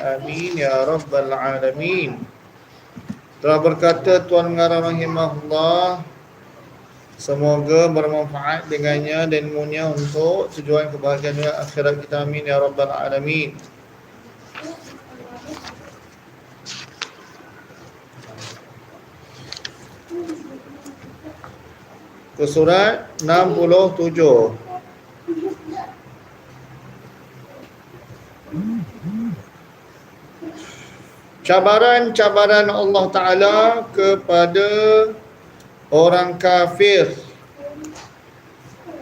Amin ya rabbal alamin. Telah berkata Tuan Mengarah Rahimahullah Semoga bermanfaat dengannya dan ilmunya untuk tujuan kebahagiaan dunia akhirat kita amin ya rabbal alamin. Ke surat 67. Cabaran-cabaran Allah Ta'ala kepada orang kafir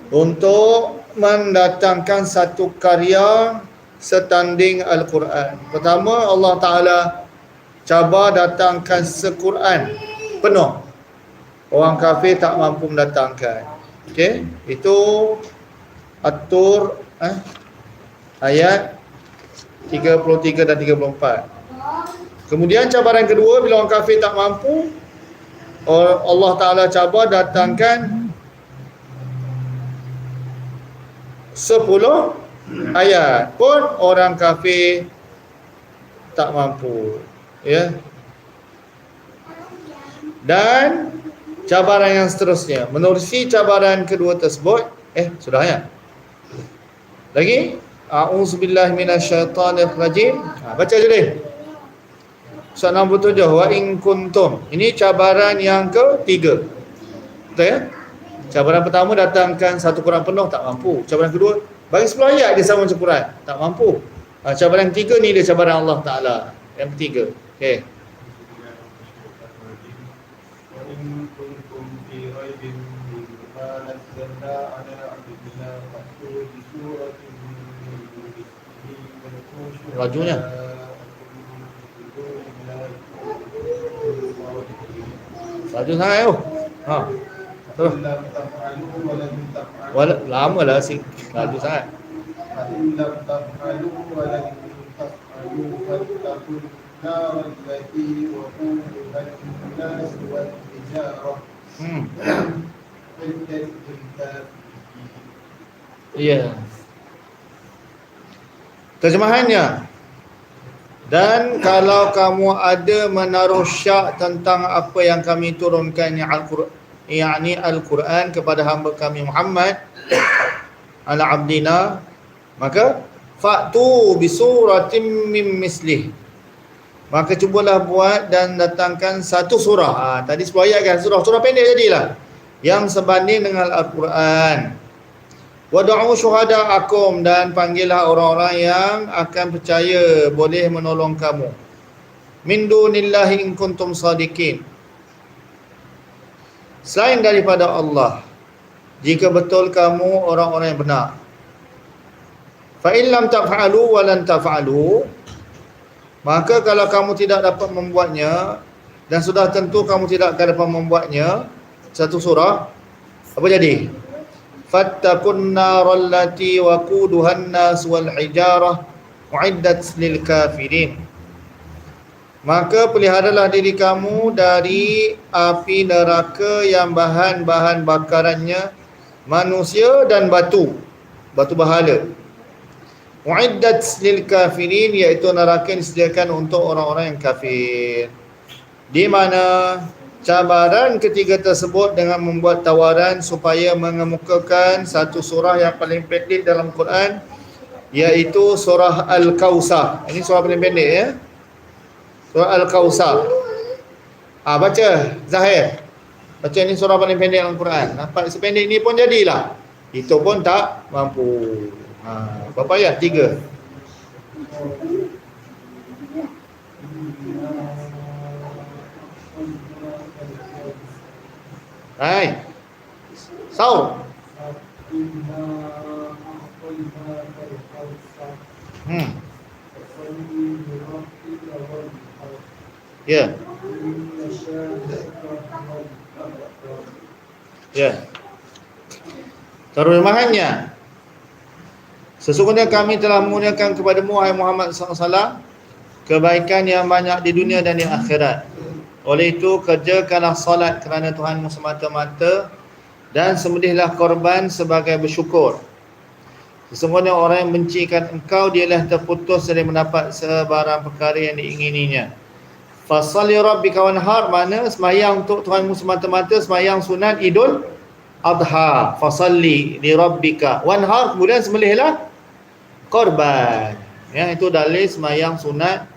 untuk mendatangkan satu karya setanding Al-Quran. Pertama Allah Ta'ala cabar datangkan sequran penuh. Orang kafir tak mampu mendatangkan. Okey, itu atur eh, ayat 33 dan 34. Kemudian cabaran kedua bila orang kafir tak mampu Allah Taala cabar datangkan 10 ayat. Pun orang kafir tak mampu ya. Dan cabaran yang seterusnya. Menerusi cabaran kedua tersebut eh sudah ya lagi? A'udzubillahi minasyaitonirrajim. Ha, baca je deh Surat 67 wa in kuntum. Ini cabaran yang ketiga. Betul ya? Cabaran pertama datangkan satu Quran penuh tak mampu. Cabaran kedua bagi 10 ayat dia sama macam Quran, tak mampu. Ha, cabaran ketiga ni dia cabaran Allah Taala. Yang ketiga. Okey. Rajunya. Laju sangat tu. Ha. Tu. Wala, lama lah sing. Laju sangat. Hmm. Ya. Terjemahannya dan kalau kamu ada menaruh syak tentang apa yang kami turunkan yang Al-Quran yakni Al-Quran kepada hamba kami Muhammad ala abdina maka fa'tu bi suratin mim mislih. Maka cubalah buat dan datangkan satu surah. Ha, tadi sepuluh ayat kan surah. Surah pendek jadilah. Yang sebanding dengan Al-Quran Wada'u syuhada'akum dan panggillah orang-orang yang akan percaya boleh menolong kamu. Min dunillahi in kuntum sadiqin. Selain daripada Allah, jika betul kamu orang-orang yang benar. Fa in lam taf'alu wa lan taf'alu, maka kalau kamu tidak dapat membuatnya dan sudah tentu kamu tidak akan dapat membuatnya, satu surah apa jadi? Fattakun naral lati waquduhan nas wal hijarah uiddat lil kafirin maka peliharalah diri kamu dari api neraka yang bahan-bahan bakarannya manusia dan batu batu bahala. Uiddat lil kafirin iaitu neraka yang disediakan untuk orang-orang yang kafir. Di mana cabaran ketiga tersebut dengan membuat tawaran supaya mengemukakan satu surah yang paling pendek dalam Quran iaitu surah Al-Kausar. Ini surah paling pendek ya. Surah Al-Kausar. Ah baca Zahir. Baca ini surah paling pendek dalam Quran. Nampak sependek ini pun jadilah. Itu pun tak mampu. Ha, berapa ayat? Tiga. Hai. Sau. Hmm. Ya. Ya. Terjemahannya. Sesungguhnya kami telah mengurniakan kepadamu wahai Muhammad SAW kebaikan yang banyak di dunia dan di akhirat. Oleh itu kerjakanlah solat kerana Tuhanmu semata-mata dan sembelihlah korban sebagai bersyukur. Sesungguhnya orang yang bencikan engkau dialah terputus dari mendapat sebarang perkara yang diingininya. Fasalli rabbika wanhar mana semayang untuk Tuhanmu semata-mata semayang sunat Idul Adha. Fasalli li rabbika wanhar kemudian sembelihlah korban. Ya itu dalil semayang sunat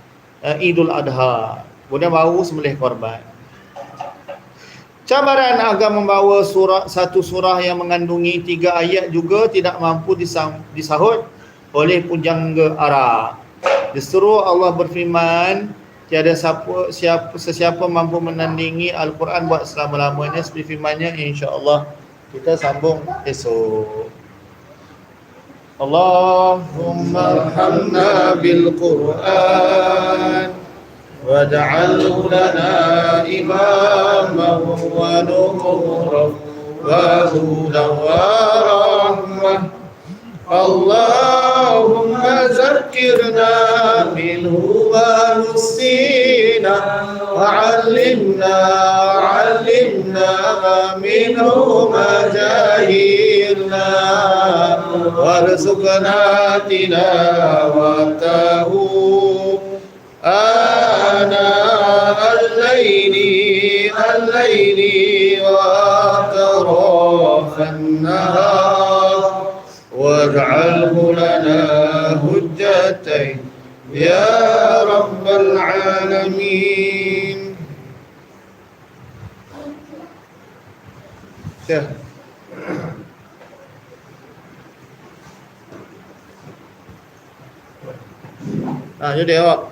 uh, Idul Adha. Kemudian baru sembelih korban. Cabaran agar membawa surah satu surah yang mengandungi tiga ayat juga tidak mampu disahut oleh pujangga Arab. Disuruh Allah berfirman, tiada siapa, siapa sesiapa mampu menandingi Al-Quran buat selama-lamanya seperti firmannya insya-Allah kita sambung esok. Allahumma arhamna bil Quran واجعله لنا إماما ونورا وهدى ورحمة. اللهم ذكرنا منه ما نسينا وعلمنا علمنا منه ما جاهلنا. وارزقنا تلاوته آناء الليل الليل وأطراف النهار. واجعله لنا هجتين يا رب العالمين. Ah, jadi awak